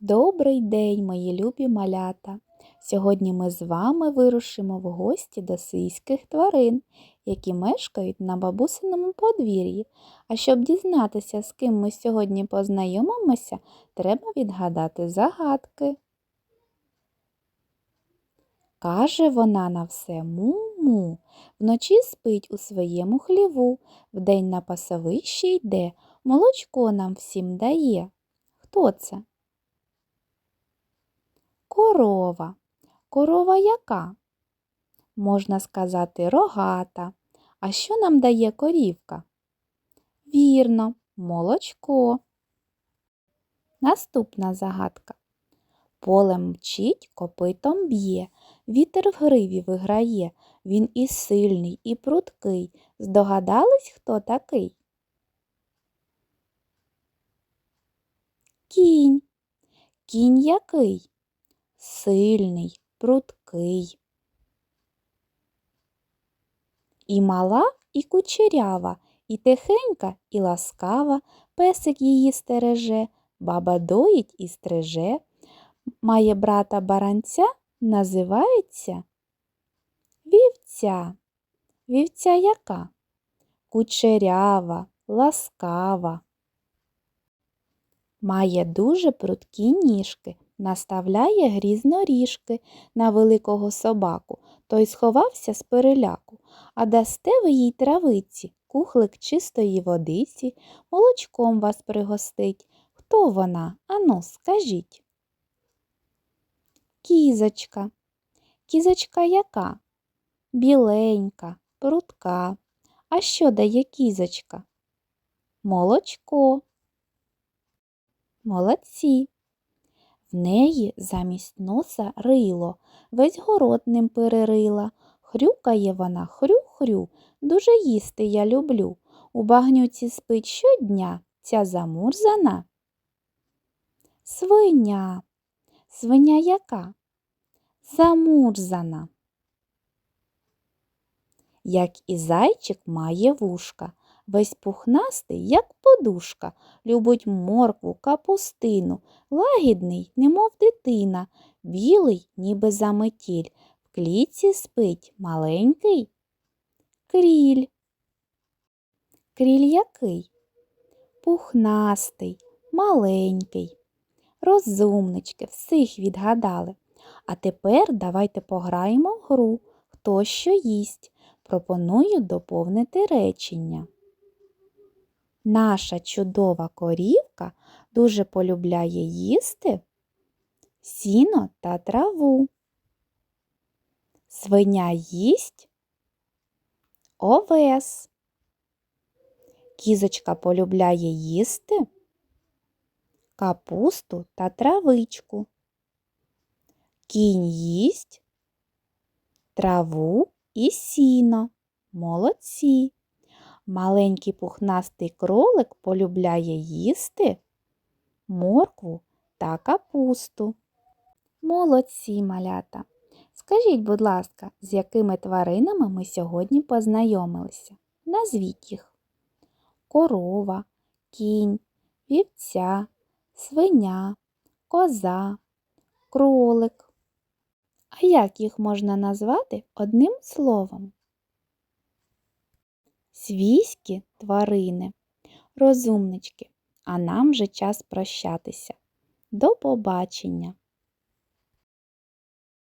Добрий день, мої любі малята! Сьогодні ми з вами вирушимо в гості до свійських тварин, які мешкають на бабусиному подвір'ї. А щоб дізнатися, з ким ми сьогодні познайомимося, треба відгадати загадки. Каже вона на все му-му, вночі спить у своєму хліву, вдень на пасовище йде, молочко нам всім дає. Хто це? Корова. Корова яка? Можна сказати рогата. А що нам дає корівка? Вірно, молочко. Наступна загадка. Полем мчить, копитом б'є, вітер в гриві виграє. Він і сильний, і пруткий. Здогадались, хто такий? Кінь. Кінь який? Сильний, пруткий. І мала, і кучерява, і тихенька, і ласкава, песик її стереже, баба доїть і стриже, має брата баранця, називається вівця. Вівця яка? Кучерява, ласкава. Має дуже прудкі ніжки, наставляє грізноріжки на великого собаку. Той сховався з переляку. А дасте ви їй травиці, кухлик чистої водиці, молочком вас пригостить. Хто вона? Ану, скажіть. Кізочка. Кізочка яка? Біленька, прудка. А що дає кізочка? Молочко. Молодці. В неї замість носа рило, весь город ним перерила. Хрюкає вона хрю-хрю, дуже їсти я люблю. У багнюці спить щодня ця замурзана. Свиня. Свиня яка? Замурзана. Як і зайчик має вушка, весь пухнастий, як подушка, любить моркву, капустину, лагідний, немов дитина, білий, ніби заметіль, в клітці спить маленький кріль. Кріль який? Пухнастий, маленький. Розумнички, всіх відгадали. А тепер давайте пограємо в гру, хто що їсть. Пропоную доповнити речення. Наша чудова корівка дуже полюбляє їсти сіно та траву. Свиня їсть овес. Кізочка полюбляє їсти капусту та травичку. Кінь їсть траву і сіно. Молодці. Маленький пухнастий кролик полюбляє їсти моркву та капусту. Молодці малята. Скажіть, будь ласка, з якими тваринами ми сьогодні познайомилися? Назвіть їх корова, кінь, вівця, свиня, коза, кролик. А як їх можна назвати одним словом? Свійські тварини, розумнички, а нам вже час прощатися. До побачення!